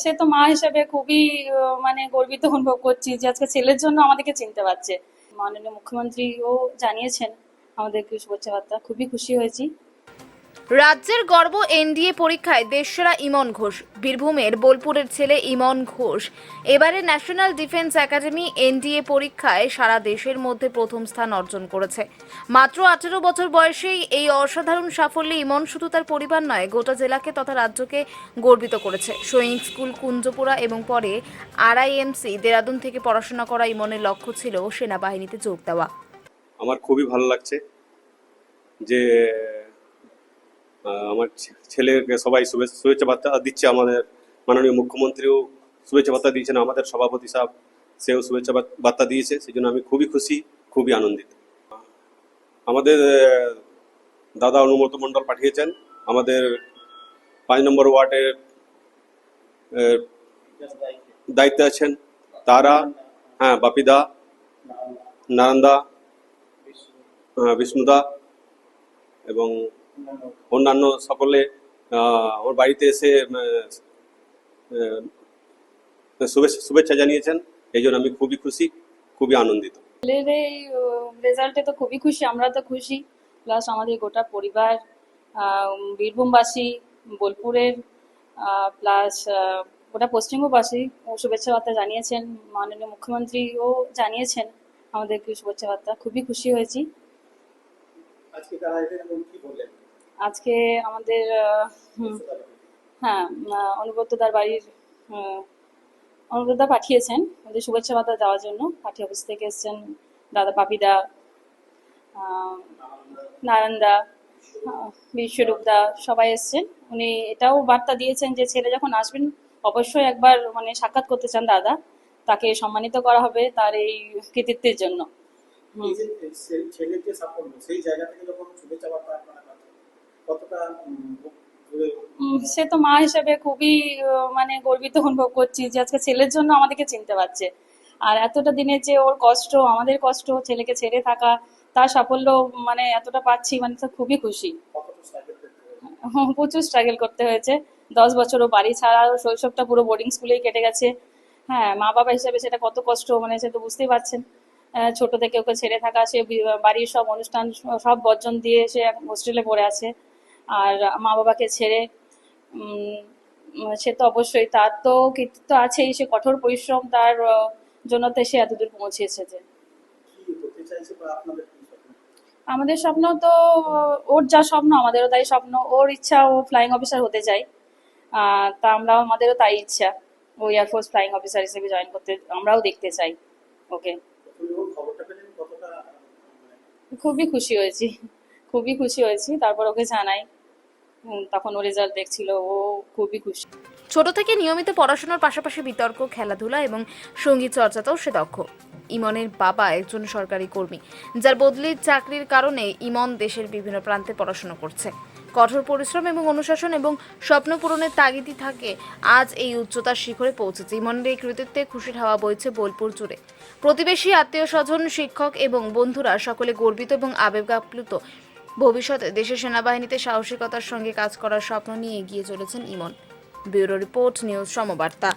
সে তো মা হিসাবে খুবই মানে গর্বিত অনুভব করছি যে আজকে ছেলের জন্য আমাদেরকে চিনতে পারছে। মাননীয় মুখ্যমন্ত্রীও জানিয়েছেন আমাদেরকে শুভেচ্ছা বার্তা। খুবই খুশি হয়েছি। রাজ্যের গর্ব এনডিএ পরীক্ষায় দেশসেরা ইমন ঘোষ, বীরভূমের বোলপুরের ছেলে ইমন ঘোষ। এবারে ন্যাশনাল ডিফেন্স একাডেমি এনডিএ পরীক্ষায় সারা দেশের মধ্যে প্রথম স্থান অর্জন করেছে। মাত্র আঠেরো বছর বয়সেই এই অসাধারণ সাফল্যে ইমন শুধু তার পরিবার নয়, গোটা জেলাকে তথা রাজ্যকে গর্বিত করেছে। সৈনিক স্কুল কুঞ্জপুরা এবং পরে আরআইএমসি দেরাদুন থেকে পড়াশোনা করা ইমনের লক্ষ্য ছিল সেনাবাহিনীতে যোগ দেওয়া। আমার খুবই ভালো লাগছে যে আমার ছেলেকে সবাই শুভে- শুভেচ্ছা বার্তা দিচ্ছে আমাদের মাননীয় মুখ্যমন্ত্রীও শুভেচ্ছা বার্তা দিয়েছেন আমাদের সভাপতি সাহেব সেও শুভেচ্ছা বার্তা দিয়েছে সেই জন্য আমি খুবই খুশি খুবই আনন্দিত। আমাদের দাদা অনুমত মণ্ডল পাঠিয়েছেন আমাদের পাঁচ নম্বর ওয়ার্ডের দায়িত্বে আছেন তারা হ্যাঁ বাপিদা নারান্দা আহ, বিষ্ণুদা এবং অন্যান্য সকলে ওর বাড়িতে এসে শুভেচ্ছা শুভেচ্ছা জানিয়েছেন। এই জন্য আমি খুবই খুশি খুবই আনন্দিত। ছেলের এই রেজাল্টে তো খুবই খুশি আমরা তো খুশি। প্লাস আমাদের গোটা পরিবার বীরভূমবাসী বোলপুরের প্লাস গোটা পশ্চিমবঙ্গবাসী শুভেচ্ছা বার্তা জানিয়েছেন। মাননীয় মুখ্যমন্ত্রীও জানিয়েছেন আমাদেরকে শুভেচ্ছা বার্তা খুবই খুশি হয়েছি। আজকে তারা কি বললেন? আজকে আমাদের হ্যাঁ অনুব্রতদার বাড়ির অনুব্রতদা পাঠিয়েছেন আমাদের শুভেচ্ছা বার্তা দেওয়ার জন্য। পার্টি অফিস থেকে এসেছেন দাদা পাপিদা নারায়ণদা বিশ্বরূপদা সবাই এসেছেন। উনি এটাও বার্তা দিয়েছেন যে ছেলে যখন আসবেন, অবশ্যই একবার মানে সাক্ষাৎ করতে চান দাদা। তাকে সম্মানিত করা হবে তার এই কৃতিত্বের জন্য। হুম। এই যে সে- ছেলের যে সাফল্য সেই জায়গা থেকে যখন শুভেচ্ছা বার্তা কতটা সে তো মা হিসেবে খুবই মানে গর্বিত অনুভব করছি যে আজকে ছেলের জন্য আমাদেরকে চিনতে পারছে। আর এতটা দিনে যে ওর কষ্ট আমাদের কষ্ট ছেলেকে ছেড়ে থাকা তার সাফল্য মানে এতটা পাচ্ছি মানে তো খুবই খুশি। হুম, প্রচুর স্ট্রাগল করতে হয়েছে। দশ বছর ও বাড়ি ছাড়া শৈশবটা পুরো বোর্ডিং স্কুলেই কেটে গেছে। হ্যাঁ মা বাবা হিসেবে সেটা কত কষ্ট মানে সে তো বুঝতেই পারছেন। ছোট থেকে ওকে ছেড়ে থাকা সে বাড়ির সব অনুষ্ঠান সব বর্জন দিয়ে সে হোস্টেলে পড়ে আছে। আর মা বাবাকে ছেড়ে সে তো অবশ্যই তার তো কৃতিত্ব আছেই সে কঠোর পরিশ্রম তার আহ, জন্য সে এতদূর পৌঁছেছে যে। আমাদের স্বপ্ন তো ওর যা স্বপ্ন আমাদেরও তাই স্বপ্ন। ওর ইচ্ছা ও ফ্লাইং অফিসার হতে চাই। তা আমরাও আমাদেরও তাই ইচ্ছা। ও এয়ারফোর্স ফ্লাইং অফিসার হিসেবে জয়েন করতে আমরাও দেখতে চাই ওকে। খুবই খুশি হয়েছি খুবই খুশি হয়েছি। তারপর ওকে জানাই। তখন ও রেজাল্ট দেখছিল, ও খুবই খুশি। ছোট থেকে নিয়মিত পড়াশোনার পাশাপাশি বিতর্ক, খেলাধুলা এবং সংগীত চর্চাতেও সে দক্ষ। ইমনের বাবা একজন সরকারি কর্মী, যার বদলির চাকরির কারণে ইমন দেশের বিভিন্ন প্রান্তে পড়াশোনা করছে। কঠোর পরিশ্রম এবং অনুশাসন এবং স্বপ্ন পূরণের তাগিদই থাকে আজ এই উচ্চতার শিখরে পৌঁছেছে। ইমনের এই কৃতিত্বে খুশির হাওয়া বইছে বোলপুর জুড়ে। প্রতিবেশী আত্মীয় স্বজন শিক্ষক এবং বন্ধুরা সকলে গর্বিত এবং আবেগাপ্লুত ভবিষ্যতে দেশের সেনাবাহিনীতে সাহসিকতার সঙ্গে কাজ করার স্বপ্ন নিয়ে এগিয়ে চলেছেন Emon. Bureau report, news Samabarta.